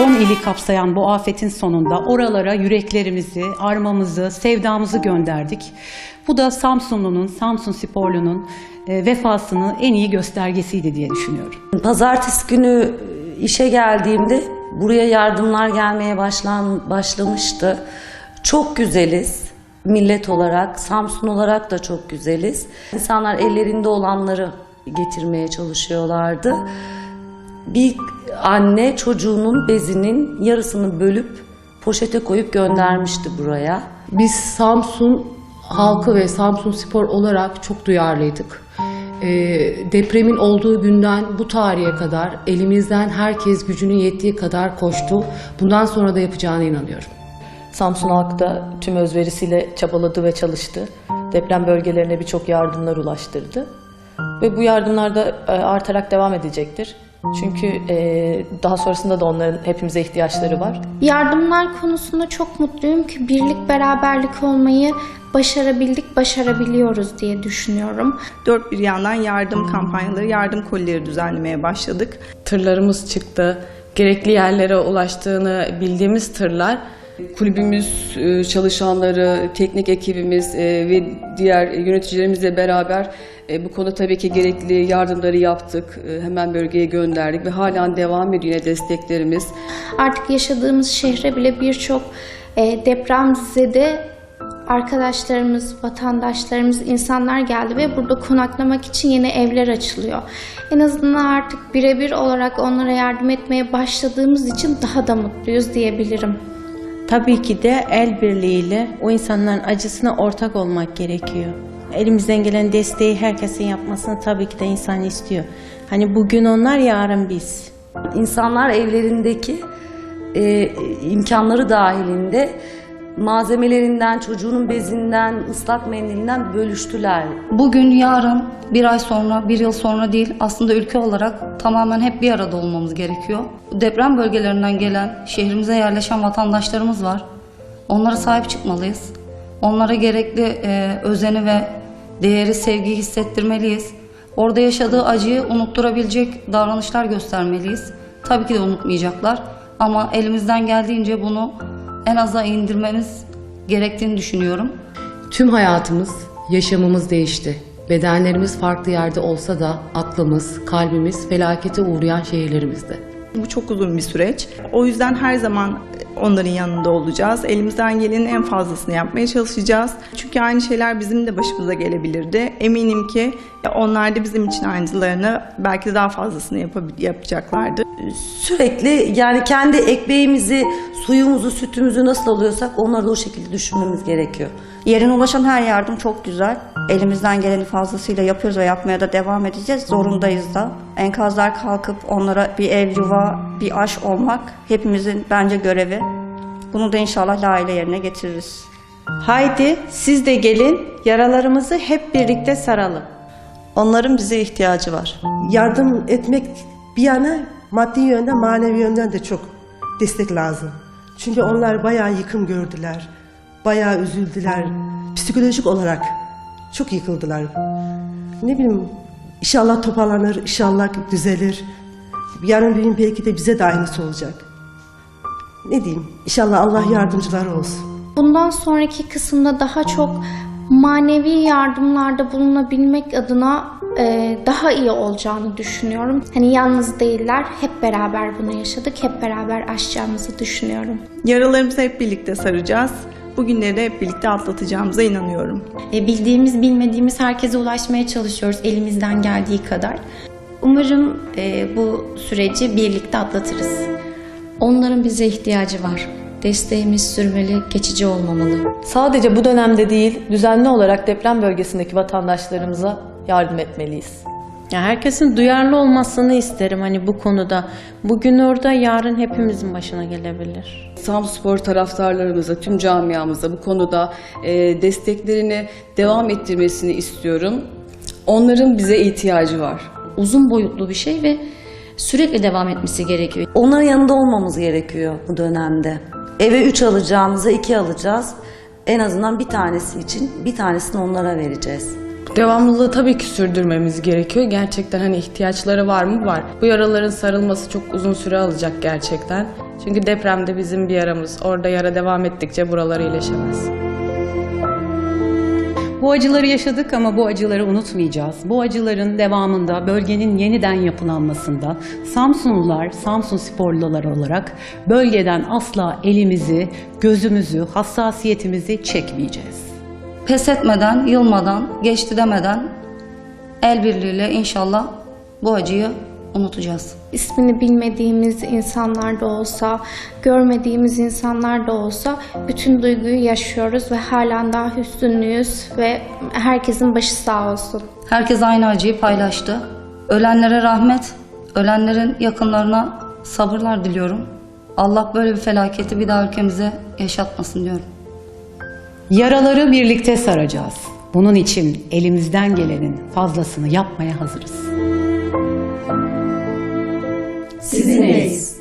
10 ili kapsayan bu afetin sonunda oralara yüreklerimizi, armamızı, sevdamızı gönderdik. Bu da Samsunlu'nun, Samsun Sporlu'nun e, vefasını en iyi göstergesiydi diye düşünüyorum. Pazartesi günü işe geldiğimde buraya yardımlar gelmeye başlan, başlamıştı. Çok güzeliz. Millet olarak, Samsun olarak da çok güzeliz. İnsanlar ellerinde olanları getirmeye çalışıyorlardı. Bir anne çocuğunun bezinin yarısını bölüp poşete koyup göndermişti buraya. Biz Samsun halkı ve Samsun Spor olarak çok duyarlıydık. Ee, depremin olduğu günden bu tarihe kadar elimizden herkes gücünün yettiği kadar koştu. Bundan sonra da yapacağına inanıyorum. Samsun halkı da tüm özverisiyle çabaladı ve çalıştı. Deprem bölgelerine birçok yardımlar ulaştırdı. Ve bu yardımlar da e, artarak devam edecektir. Çünkü e, daha sonrasında da onların hepimize ihtiyaçları var. Yardımlar konusunda çok mutluyum ki birlik beraberlik olmayı başarabildik, başarabiliyoruz diye düşünüyorum. Dört bir yandan yardım kampanyaları, yardım kolileri düzenlemeye başladık. tırlarımız çıktı. Gerekli yerlere ulaştığını bildiğimiz tırlar. Kulübümüz e, çalışanları, teknik ekibimiz e, ve diğer yöneticilerimizle beraber e, bu konuda tabii ki gerekli yardımları yaptık. E, Hemen bölgeye gönderdik ve halen devam ediyor yine desteklerimiz. Artık yaşadığımız şehre bile birçok e, depremzede arkadaşlarımız, vatandaşlarımız, insanlar geldi ve burada konaklamak için yeni evler açılıyor. En azından artık birebir olarak onlara yardım etmeye başladığımız için daha da mutluyuz diyebilirim. Tabii ki de el birliğiyle o insanların acısına ortak olmak gerekiyor. Elimizden gelen desteği herkesin yapmasını tabii ki de insan istiyor. Hani bugün onlar yarın biz. İnsanlar evlerindeki e, imkanları dahilinde malzemelerinden, çocuğunun bezinden, ıslak mendilinden bölüştüler. Bugün, yarın, bir ay sonra, bir yıl sonra değil aslında ülke olarak tamamen hep bir arada olmamız gerekiyor. Deprem bölgelerinden gelen, şehrimize yerleşen vatandaşlarımız var. Onlara sahip çıkmalıyız. Onlara gerekli e, özeni ve değeri, sevgiyi hissettirmeliyiz. Orada yaşadığı acıyı unutturabilecek davranışlar göstermeliyiz. Tabii ki de unutmayacaklar ama elimizden geldiğince bunu en aza indirmemiz gerektiğini düşünüyorum. Tüm hayatımız, yaşamımız değişti. Bedenlerimiz farklı yerde olsa da aklımız, kalbimiz felakete uğrayan şehirlerimizde. Bu çok uzun bir süreç. O yüzden her zaman onların yanında olacağız. Elimizden gelenin en fazlasını yapmaya çalışacağız. Çünkü aynı şeyler bizim de başımıza gelebilirdi. Eminim ki onlar da bizim için aynılarını belki de daha fazlasını yapabil- yapacaklardı. Sürekli yani kendi ekmeğimizi, suyumuzu, sütümüzü nasıl alıyorsak onları da o şekilde düşünmemiz gerekiyor. Yerine ulaşan her yardım çok güzel. Elimizden geleni fazlasıyla yapıyoruz ve yapmaya da devam edeceğiz. Zorundayız da. Enkazlar kalkıp onlara bir ev, yuva, bir aş olmak hepimizin bence görevi. Bunu da inşallah layığıyla yerine getiririz. Haydi siz de gelin yaralarımızı hep birlikte saralım. Onların bize ihtiyacı var. yardım etmek bir yana maddi yönden manevi yönden de çok destek lazım. Çünkü onlar bayağı yıkım gördüler. Bayağı üzüldüler. Psikolojik olarak çok yıkıldılar. Ne bileyim inşallah toparlanır, inşallah düzelir. Yarın bir gün belki de bize de aynısı olacak. Ne diyeyim? İnşallah Allah yardımcıları olsun. Bundan sonraki kısımda daha çok manevi yardımlarda bulunabilmek adına e, daha iyi olacağını düşünüyorum. Hani yalnız değiller, hep beraber bunu yaşadık, hep beraber aşacağımızı düşünüyorum. Yaralarımızı hep birlikte saracağız. Bugünleri de hep birlikte atlatacağımıza inanıyorum. E, bildiğimiz bilmediğimiz herkese ulaşmaya çalışıyoruz elimizden geldiği kadar. Umarım e, bu süreci birlikte atlatırız. Onların bize ihtiyacı var. Desteğimiz sürmeli, geçici olmamalı. Sadece bu dönemde değil, düzenli olarak deprem bölgesindeki vatandaşlarımıza yardım etmeliyiz. Ya herkesin duyarlı olmasını isterim hani bu konuda. Bugün orada yarın hepimizin başına gelebilir. Samspor taraftarlarımıza, tüm camiamıza bu konuda e, desteklerini devam ettirmesini istiyorum. Onların bize ihtiyacı var. Uzun boyutlu bir şey ve sürekli devam etmesi gerekiyor. Onların yanında olmamız gerekiyor bu dönemde. Eve 3 alacağımıza 2 alacağız. En azından bir tanesi için bir tanesini onlara vereceğiz. Devamlılığı tabii ki sürdürmemiz gerekiyor. Gerçekten hani ihtiyaçları var mı? Var. Bu yaraların sarılması çok uzun süre alacak gerçekten. Çünkü depremde bizim bir yaramız. Orada yara devam ettikçe buraları iyileşemez. Bu acıları yaşadık ama bu acıları unutmayacağız. Bu acıların devamında bölgenin yeniden yapılanmasında Samsunlular, Samsun sporlular olarak bölgeden asla elimizi, gözümüzü, hassasiyetimizi çekmeyeceğiz. Pes etmeden, yılmadan, geçti demeden el birliğiyle inşallah bu acıyı unutacağız. İsmini bilmediğimiz insanlar da olsa, görmediğimiz insanlar da olsa bütün duyguyu yaşıyoruz ve halen daha hüzünlüyüz ve herkesin başı sağ olsun. Herkes aynı acıyı paylaştı. Ölenlere rahmet, ölenlerin yakınlarına sabırlar diliyorum. Allah böyle bir felaketi bir daha ülkemize yaşatmasın diyorum. Yaraları birlikte saracağız. Bunun için elimizden gelenin fazlasını yapmaya hazırız. Sizinleyiz.